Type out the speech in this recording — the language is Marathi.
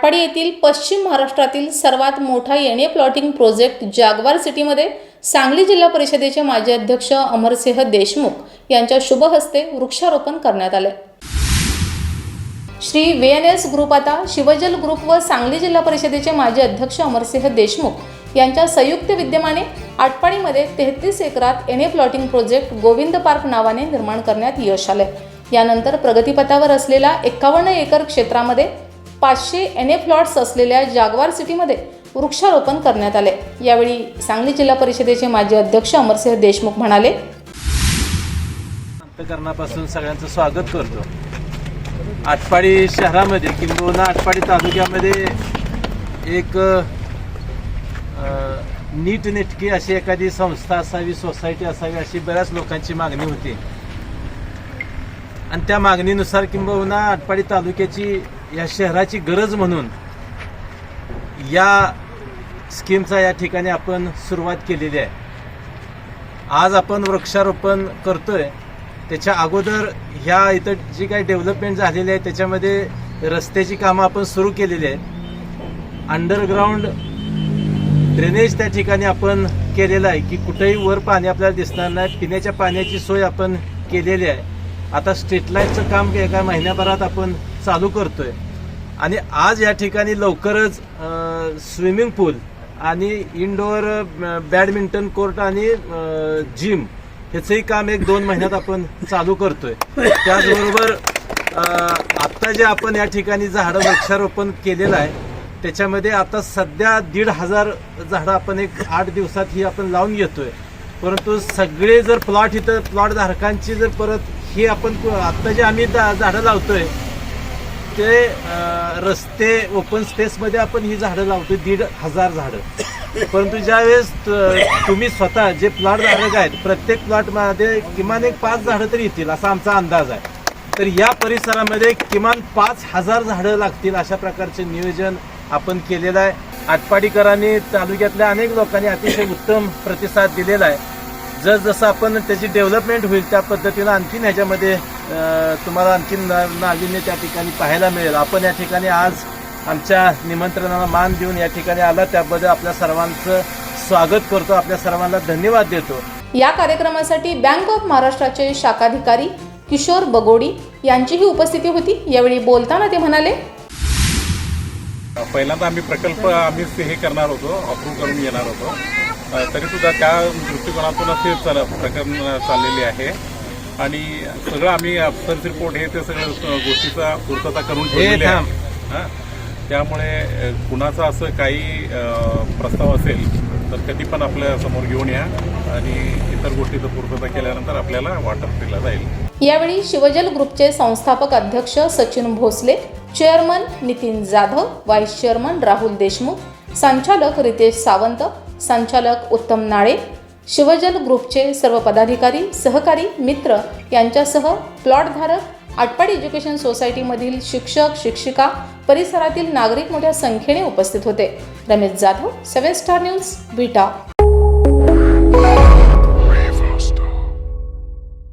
आटपाडी येथील पश्चिम महाराष्ट्रातील सर्वात मोठा येणे प्लॉटिंग प्रोजेक्ट जागवार सिटीमध्ये सांगली जिल्हा परिषदेचे माजी अध्यक्ष अमरसिंह देशमुख यांच्या शुभ हस्ते वृक्षारोपण करण्यात आले. Shri V N S group आता शिवजल ग्रुप व सांगली जिल्हा परिषदेचे माजी अध्यक्ष अमरसिंह देशमुख यांच्या संयुक्त विद्यमाने आटपाडीमध्ये तेहतीस एकरात N A plotting project Govind park नावाने निर्माण करण्यात यश आले यानंतर प्रगतीपथावर असलेल्या एकावन्न एकर क्षेत्रामध्ये पाचशे एन ए फ्लॉट्स असलेल्या जागवार सिटीमध्ये वृक्षारोपण करण्यात आले. यावेळी सांगली जिल्हा परिषदेचे माजी अध्यक्ष अमरसिंह देशमुख म्हणाले अंतकरणापासून सगळ्यांचं स्वागत करतो. आटपाडी शहरामध्ये किंबहुना आटपाडी तालुक्यामध्ये एक नीटनेटकी अशी एखादी संस्था असावी सोसायटी असावी अशी बऱ्याच लोकांची मागणी होती. आणि त्या मागणीनुसार किंबहुना आटपाडी तालुक्याची या शहराची गरज म्हणून या स्कीमचा या ठिकाणी आपण सुरुवात केलेली आहे. आज आपण वृक्षारोपण करतोय. त्याच्या अगोदर ह्या इथं जी काही डेव्हलपमेंट झालेली आहे त्याच्यामध्ये रस्त्याची कामं आपण सुरू केलेली आहेत. अंडरग्राऊंड ड्रेनेज त्या ठिकाणी आपण केलेलं आहे की कुठेही वर पाणी आपल्याला दिसणार नाही. पिण्याच्या पाण्याची सोय आपण केलेली आहे. आता स्ट्रीट लाईटचं काम एका महिन्याभरात आपण चालू करतोय. आणि आज या ठिकाणी लवकरच स्विमिंग पूल आणि इनडोअर बॅडमिंटन कोर्ट आणि जिम ह्याचंही काम एक दोन महिन्यात आपण चालू करतोय. त्याचबरोबर आत्ता जे आपण या ठिकाणी झाडं वृक्षारोपण केलेलं आहे त्याच्यामध्ये आता सध्या दीड हजार झाडं आपण एक आठ दिवसात ही आपण लावून घेतोय. परंतु सगळे जर प्लॉट इथं प्लॉट धारकांची जर परत ही आपण आत्ता जे आम्ही झाडं लावतोय ते रस्ते ओपन स्पेसमध्ये आपण ही झाडं लावतो दीड हजार झाडं. परंतु ज्यावेळेस तुम्ही स्वतः जे प्लॉट धारक आहेत प्रत्येक प्लॉटमध्ये किमान एक पाच झाडं तरी येतील असा आमचा अंदाज आहे. तर या परिसरामध्ये किमान पाच हजार झाडं लागतील अशा प्रकारचे नियोजन आपण केलेलं आहे. आटपाडीकरांनी तालुक्यातल्या अनेक लोकांनी अतिशय उत्तम प्रतिसाद दिलेला आहे. जसजसं आपण त्याची डेव्हलपमेंट होईल त्या पद्धतीनं आणखीन ह्याच्यामध्ये तुम्हाला आणखीन नाविन्य त्या ठिकाणी पाहायला मिळेल. आपण या ठिकाणी आज आमच्या निमंत्रणाला मान देऊन या ठिकाणी आला. त्याबद्दल आपल्या सर्वांचं स्वागत करतो. आपल्या सर्वांना धन्यवाद देतो. या कार्यक्रमासाठी बँक ऑफ महाराष्ट्राचे शाखाधिकारी किशोर बगोडी यांचीही उपस्थिती होती. यावेळी बोलताना ते म्हणाले पहिल्यांदा आम्ही प्रकल्प आम्ही हे करणार होतो अप्रूव्ह करून येणार होतो. तरी सुद्धा त्या दृष्टिकोनातूनच हे चाल प्रकरण चाललेले आहे. आणि सगळं आम्ही अफसर्स रिपोर्ट हे ते सगळं गोष्टीचा पूर्तता करून ठेवलेली. आहे. हा. त्यामुळे कुणाचं असं काही प्रस्ताव असेल तर कधी पण आपल्यासमोर घेऊन या. आणि इतर गोष्टीचं पूर्तता केल्यानंतर आपल्याला वाटप दिलं जाईल. यावेळी शिवजल ग्रुपचे संस्थापक अध्यक्ष Sachin Bhosale chairman Nitin Jadhav vice chairman Rahul Deshmukh संचालक रितेश सावंत संचालक उत्तम नाळे शिवजल ग्रुपचे सर्व पदाधिकारी सहकारी मित्र यांच्यासह प्लॉटधारक आटपाडी एज्युकेशन सोसायटीमधील शिक्षक शिक्षिका परिसरातील नागरिक मोठ्या संख्येने उपस्थित होते. Ramesh Jadhav seven star news Vita